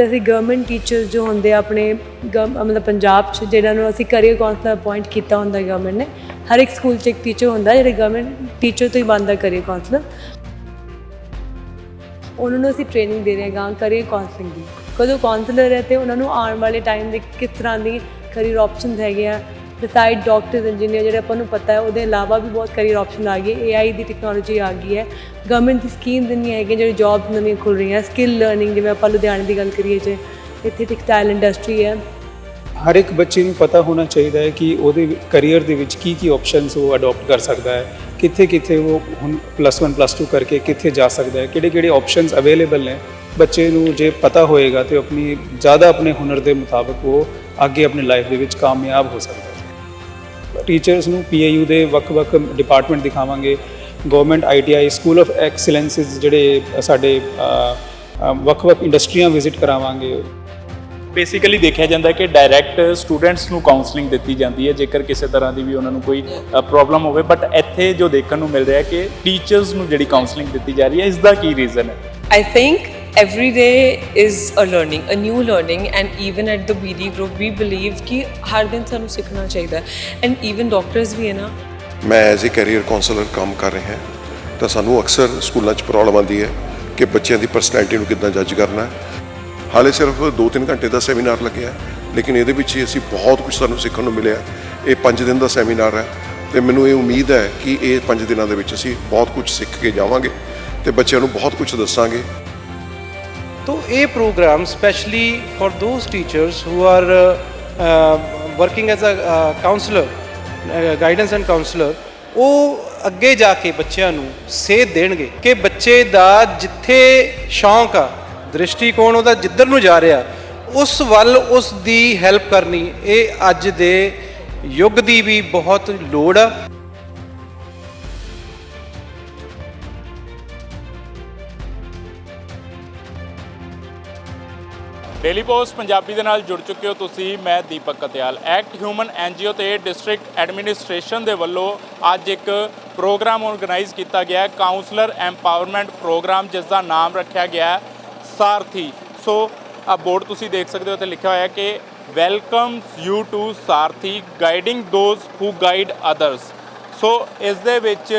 ਤਰ੍ਹਾਂ ਅਸੀਂ government teacher ਜੋ ਹੁੰਦੇ ਆ ਆਪਣੇ ਗਵ- ਮਤਲਬ ਪੰਜਾਬ 'ਚ, ਜਿਹਨਾਂ ਨੂੰ ਅਸੀਂ ਕਰੀਅਰ ਕਾਉਂਸਲਰ ਅਪਾਇੰਟ ਕੀਤਾ ਹੁੰਦਾ ਗਵਰਨਮੈਂਟ ਨੇ, ਹਰ ਇੱਕ ਸਕੂਲ 'ਚ ਇੱਕ ਟੀਚਰ ਹੁੰਦਾ ਜਿਹੜੇ ਗਵਰਨਮੈਂਟ ਟੀਚਰ ਤੋਂ ਹੀ ਬਣਦਾ ਕਰੀਅਰ ਕਾਉਂਸਲਰ ਉਹਨਾਂ ਨੂੰ ਅਸੀਂ ਟ੍ਰੇਨਿੰਗ ਦੇ ਰਹੇ ਹਾਂ ਕਰੀਅਰ ਕਾਉਂਸਲਿੰਗ ਦੀ। ਕਦੋਂ ਕਾਉਂਸਲਰ ਹੈ ਤੇ ਉਹਨਾਂ ਨੂੰ ਆਉਣ ਵਾਲੇ ਟਾਈਮ ਦੇ ਕਿਸ ਤਰ੍ਹਾਂ ਦੀ ਕਰੀਅਰ ਆਪਸ਼ਨਸ ਹੈਗੇ ਆ ਬਸਾਈਡ ਡਾਕਟਰਸ ਇੰਜੀਨੀਅਰ ਜਿਹੜੇ ਆਪਾਂ ਨੂੰ ਪਤਾ ਹੈ, ਉਹਦੇ ਇਲਾਵਾ ਵੀ ਬਹੁਤ ਕਰੀਅਰ ਆਪਸ਼ਨ ਆ ਗਏ ਏਆਈ ਦੀ ਟੈਕਨੋਲੋਜੀ ਆ ਗਈ ਹੈ। ਗਵਰਨਮੈਂਟ ਦੀ ਸਕੀਮ ਦਿੰਦੀਆਂ ਹੈਗੀਆਂ, ਜਿਹੜੀ ਜੌਬ ਨਵੀਆਂ ਖੁੱਲ ਰਹੀਆਂ। ਸਕਿੱਲ ਲਰਨਿੰਗ ਜਿਵੇਂ ਆਪਾਂ ਲੁਧਿਆਣੇ ਦੀ ਗੱਲ ਕਰੀਏ ਜੇ, ਇੱਥੇ ਟੈਕਸਟਾਈਲ ਇੰਡਸਟਰੀ ਹੈ। ਹਰ ਇੱਕ ਬੱਚੇ ਨੂੰ ਪਤਾ ਹੋਣਾ ਚਾਹੀਦਾ ਹੈ ਕਿ ਉਹਦੇ ਕੈਰੀਅਰ ਦੇ ਵਿੱਚ ਕੀ ਕੀ ਆਪਸ਼ਨਸ ਉਹ ਅਡਾਪਟ ਕਰ ਸਕਦਾ ਹੈ। ਕਿੱਥੇ ਕਿੱਥੇ ਉਹ ਹੁਣ ਪਲੱਸ 1 ਪਲੱਸ 2 ਕਰਕੇ ਕਿੱਥੇ ਜਾ ਸਕਦਾ ਹੈ ਕਿਹੜੇ ਕਿਹੜੇ ਆਪਸ਼ਨਸ ਅਵੇਲੇਬਲ ਨੇ। ਬੱਚੇ ਨੂੰ ਜੇ ਪਤਾ ਹੋਏਗਾ ਤੇ ਉਹ ਆਪਣੀ, ਜ਼ਿਆਦਾ ਆਪਣੇ ਹੁਨਰ ਦੇ ਮੁਤਾਬਕ ਉਹ ਅੱਗੇ ਆਪਣੀ ਲਾਈਫ ਦੇ ਵਿੱਚ ਕਾਮਯਾਬ ਹੋ ਸਕਦਾ ਟੀਚਰਸ ਨੂੰ ਪੀਏਯੂ ਦੇ ਵੱਖ-ਵੱਖ ਡਿਪਾਰਟਮੈਂਟ ਦਿਖਾਵਾਂਗੇ। Government ITI school of excellences ਜਿਹੜੇ ਸਾਡੇ ਵੱਖ-ਵੱਖ ਇੰਡਸਟਰੀਆਂ ਵਿਜ਼ਿਟ ਕਰਾਵਾਂਗੇ। ਬੇਸਿਕਲੀ ਦੇਖਿਆ ਜਾਂਦਾ ਕਿ ਡਾਇਰੈਕਟ ਸਟੂਡੈਂਟਸ ਨੂੰ ਕਾਉਂਸਲਿੰਗ ਦਿੱਤੀ ਜਾਂਦੀ ਹੈ, ਜੇਕਰ ਕਿਸੇ ਤਰ੍ਹਾਂ ਦੀ ਵੀ ਉਹਨਾਂ ਨੂੰ ਕੋਈ ਪ੍ਰੋਬਲਮ ਹੋਵੇ। ਬਟ ਇੱਥੇ ਜੋ ਦੇਖਣ ਨੂੰ ਮਿਲ ਰਿਹਾ ਕਿ ਟੀਚਰਸ ਨੂੰ ਜਿਹੜੀ ਕਾਉਂਸਲਿੰਗ ਦਿੱਤੀ ਜਾ ਰਹੀ ਹੈ, ਇਸ ਦਾ ਕੀ ਰੀਜ਼ਨ ਹੈ? I think every day is a learning, a new learning, and even at the BD group, we believe ਕਿ ਹਰ ਦਿਨ ਸਾਨੂੰ ਸਿੱਖਣਾ ਚਾਹੀਦਾ ਹੈ ਐਂਡ ਈਵਨ ਵੀ ਹੈ ਨਾ ਮੈਂ ਐਜ਼ ਅ ਕੈਰੀਅਰ ਕਾਉਂਸਲਰ ਕੰਮ ਕਰ ਰਿਹਾ ਤਾਂ ਸਾਨੂੰ ਅਕਸਰ ਸਕੂਲਾਂ 'ਚ ਪ੍ਰੋਬਲਮ ਆਉਂਦੀ ਹੈ ਕਿ ਬੱਚਿਆਂ ਦੀ ਪਰਸਨੈਲਿਟੀ ਨੂੰ ਕਿੱਦਾਂ ਜੱਜ ਕਰਨਾ ਹੈ ਹਾਲੇ ਸਿਰਫ 2-3 ਘੰਟੇ ਦਾ ਸੈਮੀਨਾਰ ਲੱਗਿਆ ਲੇਕਿਨ ਇਹਦੇ ਵਿੱਚ ਹੀ ਅਸੀਂ ਬਹੁਤ ਕੁਝ ਸਾਨੂੰ ਸਿੱਖਣ ਨੂੰ ਮਿਲਿਆ ਇਹ 5 ਦਿਨ ਦਾ ਸੈਮੀਨਾਰ ਹੈ ਤੇ ਮੈਨੂੰ ਇਹ ਉਮੀਦ ਹੈ ਕਿ ਇਹ 5 ਦਿਨਾਂ ਦੇ ਵਿੱਚ ਅਸੀਂ ਬਹੁਤ ਕੁਝ ਸਿੱਖ ਕੇ ਜਾਵਾਂਗੇ ਤੇ ਬੱਚਿਆਂ ਨੂੰ ਬਹੁਤ ਕੁਝ ਦੱਸਾਂਗੇ तो ये programme specially for those teachers who are working as a counsellor guidance and counsellor ਉਹ ਅੱਗੇ ਜਾ ਕੇ ਬੱਚਿਆਂ ਨੂੰ ਸੇਧ ਦੇਣਗੇ ਕਿ ਬੱਚੇ ਦਾ ਜਿੱਥੇ ਸ਼ੌਂਕ ਆ ਦ੍ਰਿਸ਼ਟੀਕੋਣ ਉਹਦਾ ਜਿੱਧਰ ਨੂੰ ਜਾ ਰਿਹਾ ਉਸ ਵੱਲ ਉਸ ਦੀ ਹੈਲਪ ਕਰਨੀ ਇਹ ਅੱਜ ਦੇ ਯੁੱਗ ਦੀ ਵੀ ਬਹੁਤ ਲੋੜ ਆ ਡੇਲੀ ਪੋਸਟ ਪੰਜਾਬੀ ਦੇ ਨਾਲ ਜੁੜ ਚੁੱਕੇ ਹੋ ਤੁਸੀਂ, ਮੈਂ Deepak Katyal. Act Human NGO ਤੇ ਡਿਸਟ੍ਰਿਕਟ ਐਡਮਿਨਿਸਟ੍ਰੇਸ਼ਨ ਦੇ ਵੱਲੋਂ ਅੱਜ ਇੱਕ ਪ੍ਰੋਗਰਾਮ ਆਰਗੇਨਾਈਜ਼ ਕੀਤਾ ਗਿਆ ਹੈ। ਕਾਉਂਸਲਰ ਐਮਪਾਵਰਮੈਂਟ ਪ੍ਰੋਗਰਾਮ ਜਿਸ ਦਾ ਨਾਮ ਰੱਖਿਆ ਗਿਆ ਹੈ, ਸਾਰਥੀ। ਸੋ ਆ ਬੋਰਡ ਤੁਸੀਂ ਦੇਖ ਸਕਦੇ ਹੋ ਤੇ ਲਿਖਿਆ ਹੋਇਆ ਹੈ ਕਿ welcomes you to Saarthi guiding those who guide others so ਇਸ ਦੇ ਵਿੱਚ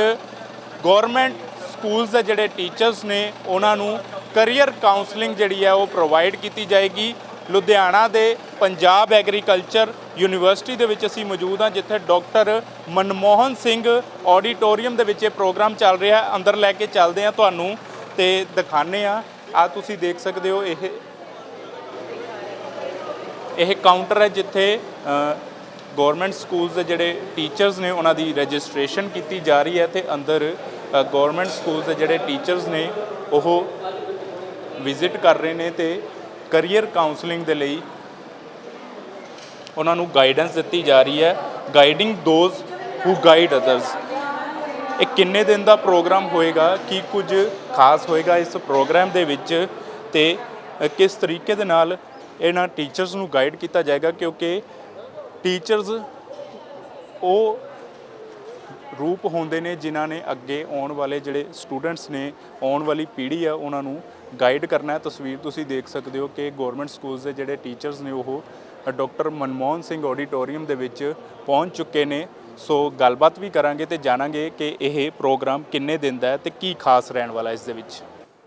ਗਵਰਨਮੈਂਟ ਸਕੂਲਸ ਦੇ ਜਿਹੜੇ ਟੀਚਰਸ ਨੇ, ਉਹਨਾਂ ਨੂੰ ਕੈਰੀਅਰ ਕਾਉਂਸਲਿੰਗ ਜਿਹੜੀ ਹੈ ਉਹ ਪ੍ਰੋਵਾਈਡ ਕੀਤੀ ਜਾਏਗੀ। ਲੁਧਿਆਣਾ ਦੇ ਪੰਜਾਬ ਐਗਰੀਕਲਚਰ ਯੂਨੀਵਰਸਿਟੀ ਦੇ ਵਿੱਚ ਅਸੀਂ ਮੌਜੂਦ ਹਾਂ, ਜਿੱਥੇ ਡਾਕਟਰ ਮਨਮੋਹਨ ਸਿੰਘ ਆਡੀਟੋਰੀਅਮ ਦੇ ਵਿੱਚ ਇਹ ਪ੍ਰੋਗਰਾਮ ਚੱਲ ਰਿਹਾ ਹੈ। ਅੰਦਰ ਲੈ ਕੇ ਚੱਲਦੇ ਹਾਂ ਤੁਹਾਨੂੰ ਤੇ ਦਿਖਾਣੇ ਆ ਆ ਤੁਸੀਂ ਦੇਖ ਸਕਦੇ ਹੋ, ਇਹ ਇਹ ਕਾਊਂਟਰ ਹੈ ਜਿੱਥੇ ਗਵਰਨਮੈਂਟ ਸਕੂਲਸ ਦੇ ਜਿਹੜੇ ਟੀਚਰਸ ਨੇ ਉਹਨਾਂ ਦੀ ਰਜਿਸਟ੍ਰੇਸ਼ਨ ਕੀਤੀ ਜਾ ਰਹੀ ਹੈ ਤੇ ਅੰਦਰ ਗਵਰਨਮੈਂਟ ਸਕੂਲਸ ਦੇ ਜਿਹੜੇ ਟੀਚਰਸ ਨੇ ਉਹ ਵਿਜ਼ਿਟ ਕਰ ਰਹੇ ਨੇ ਤੇ ਕੈਰੀਅਰ ਕਾਉਂਸਲਿੰਗ ਦੇ ਲਈ ਉਹਨਾਂ ਨੂੰ ਗਾਈਡੈਂਸ ਦਿੱਤੀ ਜਾ ਰਹੀ ਹੈ। Guiding those who guide others ਇਹ ਕਿੰਨੇ ਦਿਨ ਦਾ ਪ੍ਰੋਗਰਾਮ ਹੋਏਗਾ, ਕੀ ਕੁਝ ਖਾਸ ਹੋਏਗਾ ਇਸ ਪ੍ਰੋਗਰਾਮ ਦੇ ਵਿੱਚ ਤੇ ਕਿਸ ਤਰੀਕੇ ਦੇ ਨਾਲ ਇਹਨਾਂ ਟੀਚਰਸ ਨੂੰ ਗਾਈਡ ਕੀਤਾ ਜਾਏਗਾ ਕਿਉਂਕਿ ਟੀਚਰਸ ਉਹ ਰੂਪ ਹੁੰਦੇ ਨੇ, ਜਿਨ੍ਹਾਂ ਨੇ ਅੱਗੇ ਆਉਣ ਵਾਲੇ ਜਿਹੜੇ ਸਟੂਡੈਂਟਸ ਨੇ, ਆਉਣ ਵਾਲੀ ਪੀੜ੍ਹੀ ਆ, ਉਹਨਾਂ ਨੂੰ ਗਾਈਡ ਕਰਨਾ ਹੈ। ਤਸਵੀਰ ਤੁਸੀਂ ਦੇਖ ਸਕਦੇ ਹੋ ਕਿ ਗਵਰਨਮੈਂਟ ਸਕੂਲਸ ਦੇ ਜਿਹੜੇ ਟੀਚਰਸ ਨੇ, ਉਹ ਡਾਕਟਰ ਮਨਮੋਹਨ ਸਿੰਘ ਆਡੀਟੋਰੀਅਮ ਦੇ ਵਿੱਚ ਪਹੁੰਚ ਚੁੱਕੇ ਨੇ। ਸੋ ਗੱਲਬਾਤ ਵੀ ਕਰਾਂਗੇ ਤੇ ਜਾਣਾਂਗੇ ਕਿ ਇਹ ਪ੍ਰੋਗਰਾਮ ਕਿੰਨੇ ਦਿਨ ਦਾ ਹੈ ਤੇ ਕੀ ਖਾਸ ਰਹਿਣ ਵਾਲਾ ਇਸ ਦੇ ਵਿੱਚ।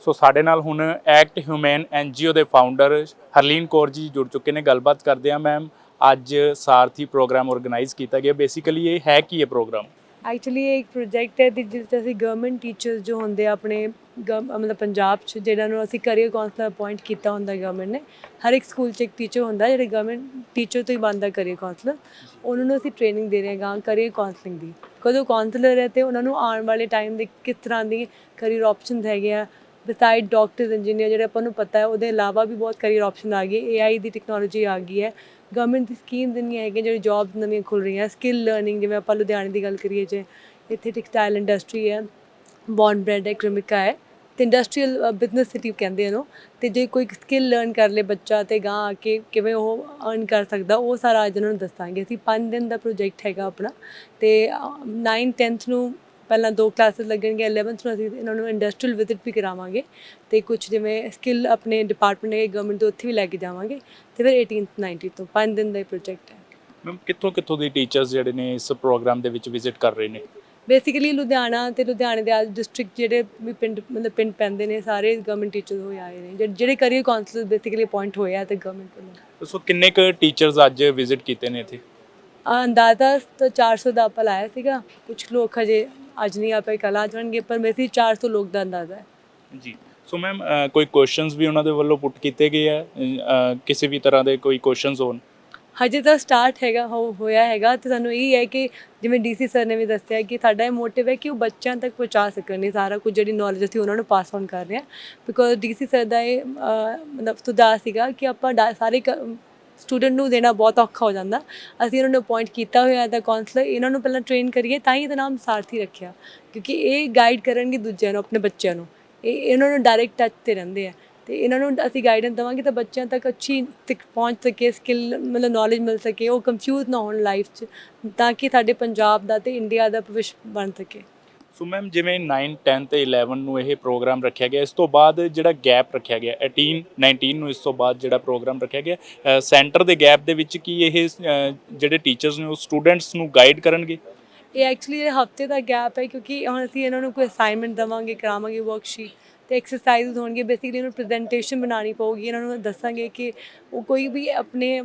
ਸੋ ਸਾਡੇ ਨਾਲ ਹੁਣ ਐਕਟ ਹਿਊਮਨ ਐਨਜੀਓ ਦੇ ਫਾਊਂਡਰ ਹਰਲੀਨ ਕੌਰ ਜੀ ਜੁੜ ਚੁੱਕੇ ਨੇ। ਗੱਲਬਾਤ ਕਰਦੇ ਆ ਮੈਮ ਅੱਜ ਸਾਰਥੀ ਪ੍ਰੋਗਰਾਮ ਆਰਗੇਨਾਈਜ਼ ਕੀਤਾ ਗਿਆ। ਬੇਸਿਕਲੀ ਇਹ ਹੈ ਕੀ ਇਹ ਪ੍ਰੋਗਰਾਮ ਐਕਚੁਅਲੀ ਇਹ ਇੱਕ ਪ੍ਰੋਜੈਕਟ ਹੈ ਜਿਸ ਤੇ ਅਸੀਂ ਗਵਰਨਮੈਂਟ ਟੀਚਰਸ ਜੋ ਹੁੰਦੇ ਆ ਆਪਣੇ ਗਵ- ਮਤਲਬ ਪੰਜਾਬ 'ਚ, ਜਿਹਨਾਂ ਨੂੰ ਅਸੀਂ ਕਰੀਅਰ ਕਾਉਂਸਲਰ ਅਪਾਇੰਟ ਕੀਤਾ ਹੁੰਦਾ ਗਵਰਨਮੈਂਟ ਨੇ, ਹਰ ਇੱਕ ਸਕੂਲ 'ਚ ਇੱਕ ਟੀਚਰ ਹੁੰਦਾ ਜਿਹੜੇ ਗਵਰਨਮੈਂਟ ਟੀਚਰ ਤੋਂ ਹੀ ਬਣਦਾ ਕਰੀਅਰ ਕਾਉਂਸਲਰ ਉਹਨਾਂ ਨੂੰ ਅਸੀਂ ਟ੍ਰੇਨਿੰਗ ਦੇ ਰਹੇ ਹਾਂ ਕਰੀਅਰ ਕਾਉਂਸਲਿੰਗ ਦੀ। ਕਦੋਂ ਕਾਉਂਸਲਰ ਹੈ ਤੇ ਉਹਨਾਂ ਨੂੰ ਆਉਣ ਵਾਲੇ ਟਾਈਮ ਦੇ ਕਿਸ ਤਰ੍ਹਾਂ ਦੀ ਕਰੀਅਰ ਆਪਸ਼ਨਸ ਹੈਗੇ ਆ ਬਿਸਾਈਡ ਡਾਕਟਰਸ ਇੰਜੀਨੀਅਰ ਜਿਹੜੇ ਆਪਾਂ ਨੂੰ ਪਤਾ ਹੈ, ਉਹਦੇ ਇਲਾਵਾ ਵੀ ਬਹੁਤ ਕਰੀਅਰ ਆਪਸ਼ਨ ਆ ਗਏ ਏਆਈ ਦੀ ਟੈਕਨੋਲੋਜੀ ਆ ਗਈ ਹੈ। ਗਵਰਨਮੈਂਟ ਦੀ ਸਕੀਮ ਦਿੰਦੀਆਂ ਹੈਗੀਆਂ, ਜਿਹੜੀ ਜੌਬ ਨਵੀਆਂ ਖੁੱਲ ਰਹੀਆਂ ਸਕਿੱਲ ਲਰਨਿੰਗ ਜਿਵੇਂ ਆਪਾਂ ਲੁਧਿਆਣੇ ਦੀ ਗੱਲ ਕਰੀਏ ਜੇ, ਇੱਥੇ ਟੈਕਸਟਾਈਲ ਇੰਡਸਟਰੀ ਹੈ ਬੌਨ ਬ੍ਰੈਡ ਹੈ, ਕ੍ਰਿਮਿਕਾ ਹੈ, ਤੇ ਇੰਡਸਟਰੀਅਲ ਬਿਜ਼ਨਸ ਸਿਟੀ ਕਹਿੰਦੇ ਇਹਨੂੰ, ਤੇ ਜੇ ਕੋਈ ਸਕਿੱਲ ਲਰਨ ਕਰ ਲੇ ਬੱਚਾ ਤੇ ਗਾਂ ਆ ਕੇ ਕਿਵੇਂ ਉਹ ਅਰਨ ਕਰ ਸਕਦਾ, ਉਹ ਸਾਰਾ ਅੱਜ ਉਹਨਾਂ ਨੂੰ ਦੱਸਾਂਗੇ। ਅਸੀਂ 5 ਦਿਨ ਦਾ ਪ੍ਰੋਜੈਕਟ ਹੈਗਾ ਆਪਣਾ, ਤੇ 9 10th ਨੂੰ ਪਹਿਲਾਂ ਦੋ ਕਲਾਸਿਸ ਲੱਗਣਗੇ 11th ਨੂੰ ਅਸੀਂ ਇਹਨਾਂ ਨੂੰ ਇੰਡਸਟਰੀਅਲ ਵਿਜ਼ਿਟ ਵੀ ਕਰਾਵਾਂਗੇ ਤੇ ਕੁਝ ਜਿਵੇਂ ਸਕਿੱਲ ਆਪਣੇ ਡਿਪਾਰਟਮੈਂਟ ਹੈ ਗਵਰਨਮੈਂਟ ਦੇ ਉੱਥੇ ਵੀ ਲੈ ਕੇ ਜਾਵਾਂਗੇ ਤੇ ਫਿਰ 18th 19th ਤੋਂ 5 ਦਿਨ ਦਾ ਇਹ ਪ੍ਰੋਜੈਕਟ ਹੈ। ਮੈਮ ਕਿੱਥੋਂ ਕਿੱਥੋਂ ਦੀ ਟੀਚਰਸ ਜਿਹੜੇ ਨੇ ਇਸ ਪ੍ਰੋਗਰਾਮ ਦੇ ਵਿੱਚ ਵਿਜ਼ਿਟ ਕਰ ਰਹੇ ਨੇ? ਬੇਸਿਕਲੀ ਲੁਧਿਆਣਾ ਤੇ ਲੁਧਿਆਣੇ ਦੇ ਆਲ ਡਿਸਟ੍ਰਿਕਟ ਜਿਹੜੇ ਵੀ ਪਿੰਡ ਮਤਲਬ ਪਿੰਡ ਪੈਂਦੇ ਨੇ ਸਾਰੇ ਗਵਰਨਮੈਂਟ ਟੀਚਰਸ ਹੋਏ ਆਏ ਨੇ ਜਿਹੜੇ- ਕਰੀਅਰ ਕਾਉਂਸਲਰ ਬੇਸਿਕਲੀ ਅਪਾਇੰਟ ਹੋਏ ਆ ਤੇ ਗਵਰਨਮੈਂਟ ਵੱਲੋਂ। ਸੋ ਕਿੰਨੇ ਕੁ ਟੀਚਰਸ ਅੱਜ ਵਿਜ਼ਿਟ ਕੀਤੇ ਨੇ ਇੱਥੇ? ਅੰਦਾਜ਼ਾ ਤਾਂ 400 ਦਾ ਆਪਾਂ ਲਾਇਆ ਸੀਗਾ ਕੁਝ ਲੋਕ ਹਜੇ ਅੱਜ ਨਹੀਂ ਆ ਪਏ ਕੱਲ੍ਹ ਆ ਜਾਣਗੇ ਪਰ ਵੈਸੇ 400 ਲੋਕ ਦਾ ਅੰਦਾਜ਼ਾ ਹੈ। ਜੀ। ਸੋ ਮੈਮ ਕੋਈ ਕੁਐਸਚਨਸ ਵੀ ਉਹਨਾਂ ਦੇ ਵੱਲੋਂ ਪੁੱਟ ਕੀਤੇ ਗਏ ਆ? ਕਿਸੇ ਵੀ ਤਰ੍ਹਾਂ ਦੇ ਕੋਈ ਕੁਐਸਚਨਸ ਹੋਣ? ਹਜੇ ਤਾਂ ਸਟਾਰਟ ਹੈਗਾ ਹੋ- ਹੋਇਆ ਹੈਗਾ। ਤੇ ਸਾਨੂੰ ਇਹ ਹੈ ਕਿ ਜਿਵੇਂ ਡੀਸੀ ਸਰ ਨੇ ਵੀ ਦੱਸਿਆ ਕਿ ਸਾਡਾ ਇਹ ਮੋਟਿਵ ਹੈ ਕਿ ਉਹ ਬੱਚਿਆਂ ਤੱਕ ਪਹੁੰਚਾ ਸਕਣ। ਇਹ ਸਾਰਾ ਕੁਝ ਜਿਹੜੀ ਨੌਲੇਜ ਅਸੀਂ ਉਹਨਾਂ ਨੂੰ ਪਾਸ ਔਨ ਕਰ ਰਹੇ ਹਾਂ। ਬਿਕੋਜ਼ ਡੀਸੀ ਸਰ ਦਾ ਇਹ ਮਤਲਬ ਸੁਝਾਅ ਸੀਗਾ ਕਿ ਆਪਾਂ ਸਾਰੇ ਸਟੂਡੈਂਟ ਨੂੰ ਦੇਣਾ ਬਹੁਤ ਔਖਾ ਹੋ ਜਾਂਦਾ। ਅਸੀਂ ਇਹਨਾਂ ਨੂੰ ਅਪਾਇੰਟ ਕੀਤਾ ਹੋਇਆ ਦਾ ਕਾਉਂਸਲਰ ਇਹਨਾਂ ਨੂੰ ਪਹਿਲਾਂ ਟ੍ਰੇਨ ਕਰੀਏ ਤਾਂ ਹੀ ਇਹਦਾ ਨਾਮ ਸਾਰਥੀ ਰੱਖਿਆ। ਕਿਉਂਕਿ ਇਹ ਗਾਈਡ ਕਰਨਗੇ ਦੂਜਿਆਂ ਨੂੰ, ਆਪਣੇ ਬੱਚਿਆਂ ਨੂੰ। ਇਹ ਇਹਨਾਂ ਨੂੰ ਡਾਇਰੈਕਟ ਟੱਚ ਤੇ ਰਹਿੰਦੇ ਆ। ਤੇ ਇਹਨਾਂ ਨੂੰ ਅਸੀਂ ਗਾਈਡੈਂਸ ਦੇਵਾਂਗੇ ਤਾਂ ਬੱਚਿਆਂ ਤੱਕ ਅੱਛੀ ਤੱਕ ਪਹੁੰਚ ਸਕੇ ਸਕਿੱਲ ਮਤਲਬ ਨੌਲੇਜ ਮਿਲ ਸਕੇ, ਉਹ ਕੰਫਿਊਜ਼ ਨਾ ਹੋਣ ਲਾਈਫ 'ਚ ਤਾਂ ਕਿ ਸਾਡੇ ਪੰਜਾਬ ਦਾ ਤੇ ਇੰਡੀਆ ਦਾ ਭਵਿੱਖ ਬਣ ਸਕੇ। ਸੋ ਮੈਮ ਜਿਵੇਂ 9 10 ਤੇ 11 ਨੂੰ ਇਹ ਪ੍ਰੋਗਰਾਮ ਰੱਖਿਆ ਗਿਆ, ਇਸ ਤੋਂ ਬਾਅਦ ਜਿਹੜਾ ਗੈਪ ਰੱਖਿਆ ਗਿਆ 18 19 ਨੂੰ ਇਸ ਤੋਂ ਬਾਅਦ ਜਿਹੜਾ ਪ੍ਰੋਗਰਾਮ ਰੱਖਿਆ ਗਿਆ ਸੈਂਟਰ ਦੇ ਗੈਪ ਦੇ ਵਿੱਚ ਕੀ ਇਹ ਜਿਹੜੇ ਟੀਚਰਸ ਨੇ ਉਹ ਸਟੂਡੈਂਟਸ ਨੂੰ ਗਾਈਡ ਕਰਨਗੇ? ਇਹ ਐਕਚੁਅਲੀ ਇਹ ਹਫ਼ਤੇ ਦਾ ਗੈਪ ਹੈ ਕਿਉਂਕਿ ਹੁਣ ਅਸੀਂ ਇਹਨਾਂ ਨੂੰ ਕੋਈ ਅਸਾਈਨਮੈਂਟ ਦੇਵਾਂਗੇ, ਕਰਾਵਾਂਗੇ ਵਰਕਸ਼ੀਟ ਤੇ ਐਕਸਰਸਾਈਜ਼ ਹੋਣਗੇ ਬੇਸਿਕਲੀ ਇਹਨਾਂ ਨੂੰ ਪ੍ਰੈਜੈਂਟੇਸ਼ਨ ਬਣਾਉਣੀ ਪਊਗੀ, ਇਹਨਾਂ ਨੂੰ ਦੱਸਾਂਗੇ ਕਿ ਉਹ ਕੋਈ ਵੀ ਆਪਣੇ